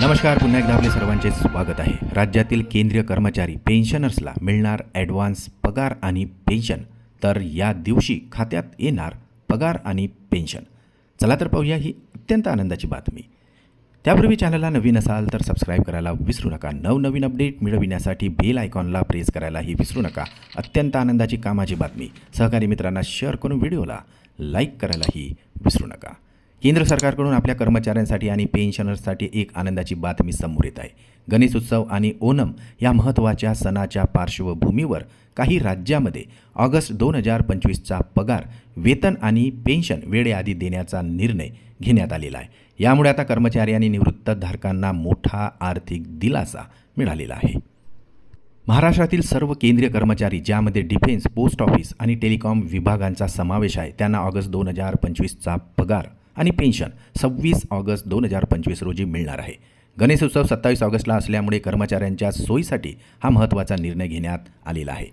नमस्कार पुन्हा एकदा आपले सर्वांचे स्वागत आहे. राज्यातील केंद्रीय कर्मचारी पेन्शनर्सला मिळणार ॲडव्हान्स पगार आणि पेन्शन तर या दिवशी खात्यात येणार पगार आणि पेन्शन चला तर पाहूया ही अत्यंत आनंदाची बातमी. त्यापूर्वी चॅनलला नवीन असाल तर सबस्क्राईब करायला विसरू नका. नवनवीन अपडेट मिळविण्यासाठी बेल आयकॉनला प्रेस करायलाही विसरू नका. अत्यंत आनंदाची कामाची बातमी. सहकारी मित्रांना शेअर करून व्हिडिओला लाईक करायलाही विसरू नका. केंद्र सरकारकडून आपल्या कर्मचाऱ्यांसाठी आणि पेन्शनर्ससाठी एक आनंदाची बातमी समोर येत आहे. गणेश उत्सव आणि ओणम या महत्त्वाच्या सणाच्या पार्श्वभूमीवर काही राज्यामध्ये ऑगस्ट दोन हजार पंचवीसचा पगार वेतन आणि पेन्शन वेळेआधी देण्याचा निर्णय घेण्यात आलेला आहे. यामुळे आता कर्मचारी आणि निवृत्तधारकांना मोठा आर्थिक दिलासा मिळालेला आहे. महाराष्ट्रातील सर्व केंद्रीय कर्मचारी ज्यामध्ये डिफेन्स पोस्ट ऑफिस आणि टेलिकॉम विभागांचा समावेश आहे त्यांना ऑगस्ट दोन हजार पंचवीसचा पगार आणि पेन्शन सव्वीस ऑगस्ट दोन हजार पंचवीस रोजी मिळणार आहे. गणेश उत्सव सत्तावीस ऑगस्टला असल्यामुळे कर्मचाऱ्यांच्या सोयीसाठी हा महत्त्वाचा निर्णय घेण्यात आलेला आहे.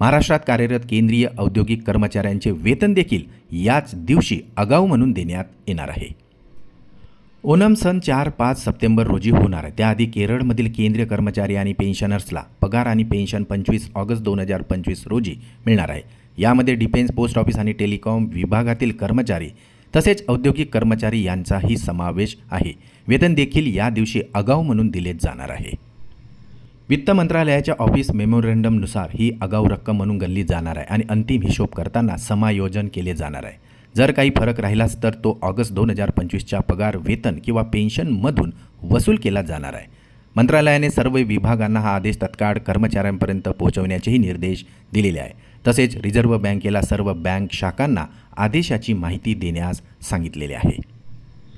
महाराष्ट्रात कार्यरत केंद्रीय औद्योगिक कर्मचाऱ्यांचे वेतन देखील याच दिवशी आगाऊ म्हणून देण्यात येणार आहे. ओणम सण चार पाच सप्टेंबर रोजी होणार आहे. त्याआधी केरळमधील केंद्रीय कर्मचारी आणि पेन्शनर्सला पगार आणि पेन्शन पंचवीस ऑगस्ट दोन हजार पंचवीस रोजी मिळणार आहे. यामध्ये डिफेन्स पोस्ट ऑफिस आणि टेलिकॉम विभागातील कर्मचारी तसेच औद्योगिक कर्मचारी यांचाही समावेश आहे. वेतन देखील या दिवशी आगाऊ म्हणून दिले जाणार आहे. वित्त मंत्रालयाच्या ऑफिस मेमोरंडमनुसार ही आगाऊ रक्कम म्हणून गणली जाणार आहे आणि अंतिम हिशोब करताना समायोजन केले जाणार आहे. जर काही फरक राहिलाच तर तो ऑगस्ट दोन हजार पंचवीसच्या पगार वेतन किंवा पेन्शनमधून वसूल केला जाणार आहे. मंत्रालयाने सर्व विभागांना हा आदेश तत्काळ कर्मचाऱ्यांपर्यंत पोहोचवण्याचेही निर्देश दिलेले आहे. तसेच रिझर्व्ह बँकेला सर्व बँक शाखांना आदेशाची माहिती देण्यास सांगितलेले आहे.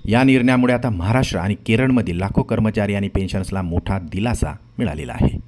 या निर्णयामुळे आता महाराष्ट्र आणि केरळमधील लाखो कर्मचारी आणि पेन्शन्सला मोठा दिलासा मिळालेला आहे.